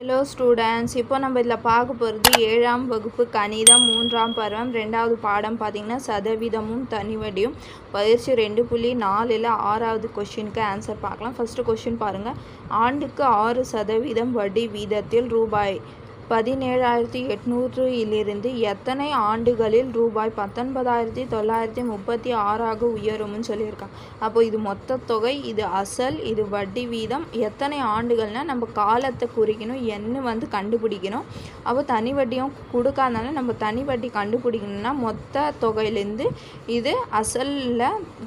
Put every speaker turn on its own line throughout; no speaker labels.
Hello students இப்போ நம்ம இதில் பார்க்க போகிறது ஏழாம் வகுப்பு கணிதம் மூன்றாம் பருவம் ரெண்டாவது பாடம் பார்த்திங்கன்னா சதவீதமும் தனிவடியும். பயிற்சி ரெண்டு புள்ளி நாலில் ஆறாவது கொஷினுக்கு ஆன்சர் பார்க்கலாம். ஃபஸ்ட்டு கொஷின் பாருங்கள் ஆண்டுக்கு ஆறு சதவீதம் வட்டி வீதத்தில் ரூபாய். பதினேழாயிரத்தி எட்நூறிலிருந்து எத்தனை ஆண்டுகளில் ரூபாய் பத்தொன்பதாயிரத்தி தொள்ளாயிரத்தி முப்பத்தி ஆறாக உயரும்னு சொல்லியிருக்காங்க. அப்போ இது மொத்த தொகை இது அசல் இது வட்டி வீதம் எத்தனை ஆண்டுகள்னால் நம்ம காலத்தை குறிக்கணும் என்ன வந்து கண்டுபிடிக்கணும். அப்போ தனி வட்டியும் கொடுக்காதனால நம்ம தனி வட்டி கண்டுபிடிக்கணும்னா மொத்த தொகையிலேருந்து இது அசலில்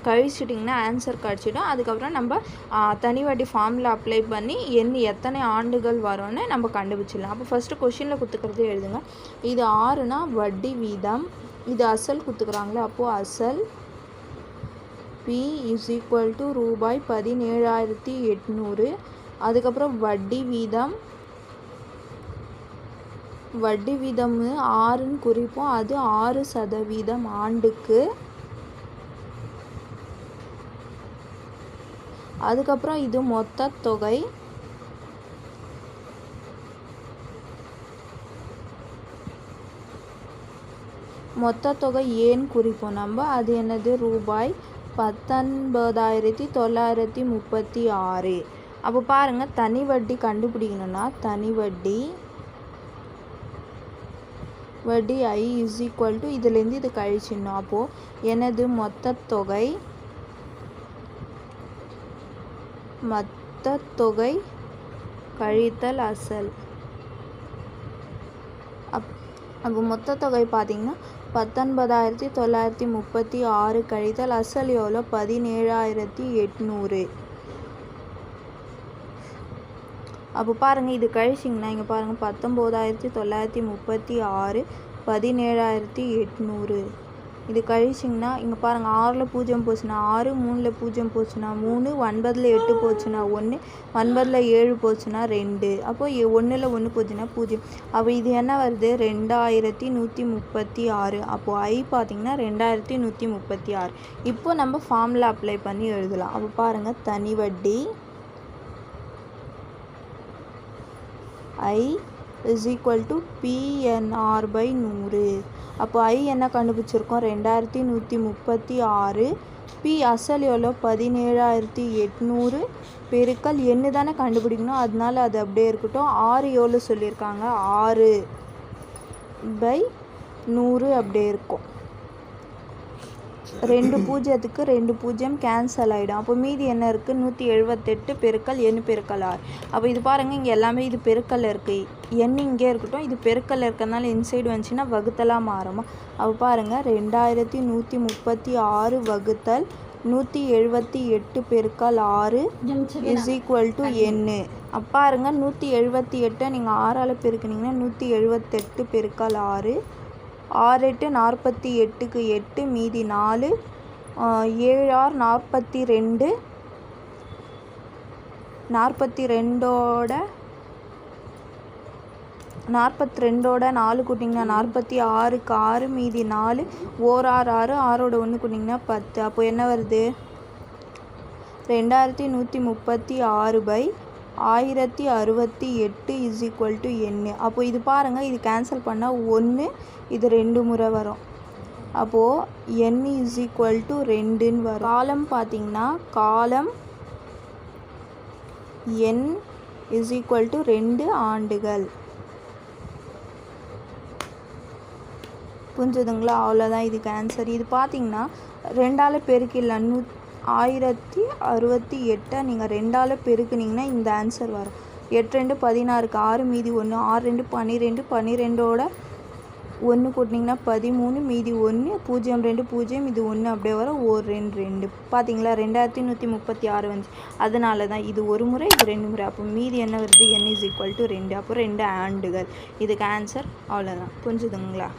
கழிச்சிட்டிங்கன்னா ஆன்சர் கழிச்சிடும். அதுக்கப்புறம் நம்ம தனி வட்டி ஃபார்மில் அப்ளை பண்ணி என்ன எத்தனை ஆண்டுகள் வரும்னு நம்ம கண்டுபிடிச்சிடலாம். அப்போ ஃபஸ்ட்டு கொஷினில் கொடுத்துக்கிறதே எழுதுங்க. இது ஆறுனா வட்டி வீதம். இது அசல் கொடுத்துக்கிறாங்களே அப்போது அசல் பி இஸ் ஈக்குவல் டு ரூபாய் பதினேழாயிரத்தி எட்நூறு. அதுக்கப்புறம் வட்டி வீதம். வட்டி வீதம் ஆறுன்னு குறிப்போம். அது ஆறு சதவீதம் ஆண்டுக்கு. அதுக்கப்புறம் இது மொத்த தொகை. மொத்த தொகை ஏன் குறிப்போம்? நம்ம அது என்னது? ரூபாய் பத்தொன்பதாயிரத்தி தொள்ளாயிரத்தி முப்பத்தி ஆறு அப்போ பாருங்கள் தனி வட்டி கண்டுபிடிக்கணும்னா தனி வட்டி வட்டி ஐ இஸ் ஈக்குவல் டு இதுலேருந்து இது கழிச்சிடணும். அப்போது எனது மொத்த தொகை மொத்த தொகை கழித்தல் அசல். அப் அப்போ மொத்த தொகை பார்த்திங்கன்னா பத்தொன்பதாயிரத்தி தொள்ளாயிரத்தி முப்பத்தி ஆறு கழித்தல் அசல் எவ்வளோ பதினேழாயிரத்தி எட்நூறு. அப்போ பாருங்கள் இது கழிச்சிங்கன்னா இங்கே பாருங்கள் பத்தொம்போதாயிரத்தி தொள்ளாயிரத்தி முப்பத்தி ஆறு பதினேழாயிரத்தி எட்நூறு. இது கழிச்சிங்கன்னா இங்கே பாருங்கள் ஆறில் பூஜ்ஜியம் போச்சுன்னா ஆறு மூணில் பூஜ்ஜியம் போச்சுன்னா மூணு ஒன்பதில் எட்டு போச்சுன்னா ஒன்று ஒன்பதில் ஏழு போச்சுன்னா ரெண்டு. அப்போது ஒன்றில் ஒன்று போச்சுன்னா பூஜ்ஜியம். அப்போ இது என்ன வருது? ரெண்டாயிரத்தி நூற்றி முப்பத்தி ஆறு. அப்போது ஐ பார்த்திங்கன்னா ரெண்டாயிரத்தி நூற்றி முப்பத்தி ஆறு. இப்போ நம்ம ஃபார்மில் அப்ளை பண்ணி எழுதலாம். அப்போ பாருங்கள் தனி வட்டி I is equal to PNR by நூறு. அப்போ ஐ என்ன கண்டுபிடிச்சிருக்கோம்? ரெண்டாயிரத்தி நூற்றி முப்பத்தி ஆறு. பி அசல் எவ்வளோ பதினேழாயிரத்தி எட்நூறு. பெருக்கல் என்ன தானே கண்டுபிடிக்கணும்? அதனால அது அப்படியே இருக்கட்டும். ஆறு எவ்வளோ சொல்லியிருக்காங்க? ஆறு. பை நூறு அப்படியே இருக்கும். ரெண்டு பூஜ்ஜியத்துக்கு ரெண்டு பூஜ்ஜியம் கேன்சல் ஆகிடும் அப்போ மீதி என்ன இருக்குது நூற்றி எழுபத்தெட்டு பெருக்கல் எண்ணு பெருக்கல் ஆறு. அப்போ இது பாருங்கள் இங்கே எல்லாமே இது பெருக்கல் இருக்குது எண் இங்கே இருக்கட்டும் இது பெருக்கல் இருக்கிறதுனால இன்சைடு வந்துச்சுன்னா வகுத்தலாக மாறுமா? அப்போ பாருங்கள் ரெண்டாயிரத்தி நூற்றி முப்பத்தி ஆறு வகுத்தல் நூற்றி எழுபத்தி எட்டு பெருக்கல் ஆறு இஸ் ஈக்குவல் டு எண்ணு அப்போ நூற்றி எழுபத்தி எட்டை நீங்கள் ஆறால் பெருக்குனீங்கன்னா நூற்றி எழுபத்தெட்டு பெருக்கல் ஆறு ஆறு எட்டு நாற்பத்தி எட்டுக்கு எட்டு மீதி நாலு ஏழு ஆறு நாற்பத்தி ரெண்டு நாற்பத்தி ரெண்டோட நாற்பத்தி ரெண்டோட நாலு கூட்டிங்கன்னா நாற்பத்தி ஆறுக்கு ஆறு மீதி நாலு ஓர் ஆறு ஆறு ஆறோட ஒன்று கூட்டிங்கன்னா பத்து. அப்போ என்ன வருது? ரெண்டாயிரத்தி நூற்றி முப்பத்தி ஆறு பை ஆயிரத்தி அறுபத்தி எட்டு இஸ் ஈக்குவல் டு எண்ணு அப்போது இது பாருங்கள் இது கேன்சல் பண்ணால் ஒன்று இது ரெண்டு முறை வரும். அப்போது என் இஸ் ஈக்குவல் டு ரெண்டுன்னு வரும். காலம் பார்த்திங்கன்னா காலம் என் இஸ் ஈக்குவல் டு ரெண்டு ஆண்டுகள். புரிஞ்சுதுங்களா? அவ்வளோதான் இதுக்கு ஆன்சர் இது பார்த்தீங்கன்னா ரெண்டால் பெருக்கிடலாம். நூ ஆயிரத்தி அறுபத்தி எட்டை நீங்கள் ரெண்டால் பெருக்குனிங்கன்னா இந்த ஆன்சர் வரும். எட்டு ரெண்டு பதினாறுக்கு ஆறு மீதி ஒன்று ஆறு ரெண்டு பன்னிரெண்டு பன்னிரெண்டோட ஒன்று கூட்டினீங்கன்னா பதிமூணு மீதி ஒன்று பூஜ்ஜியம் ரெண்டு பூஜ்ஜியம் இது ஒன்று அப்படியே வரும். ஒரு ரெண்டு ரெண்டு. பார்த்தீங்களா ரெண்டாயிரத்தி நூற்றி முப்பத்தி ஆறு வந்துச்சு. அதனால தான் இது ஒரு முறை இது ரெண்டு முறை. அப்போ மீதி என்ன வருது? என் இஸ் ஈக்குவல் டு ரெண்டு. அப்போ ரெண்டு ஆண்டுகள் இதுக்கு ஆன்சர் அவ்வளோதான் புரிஞ்சுதுங்களா?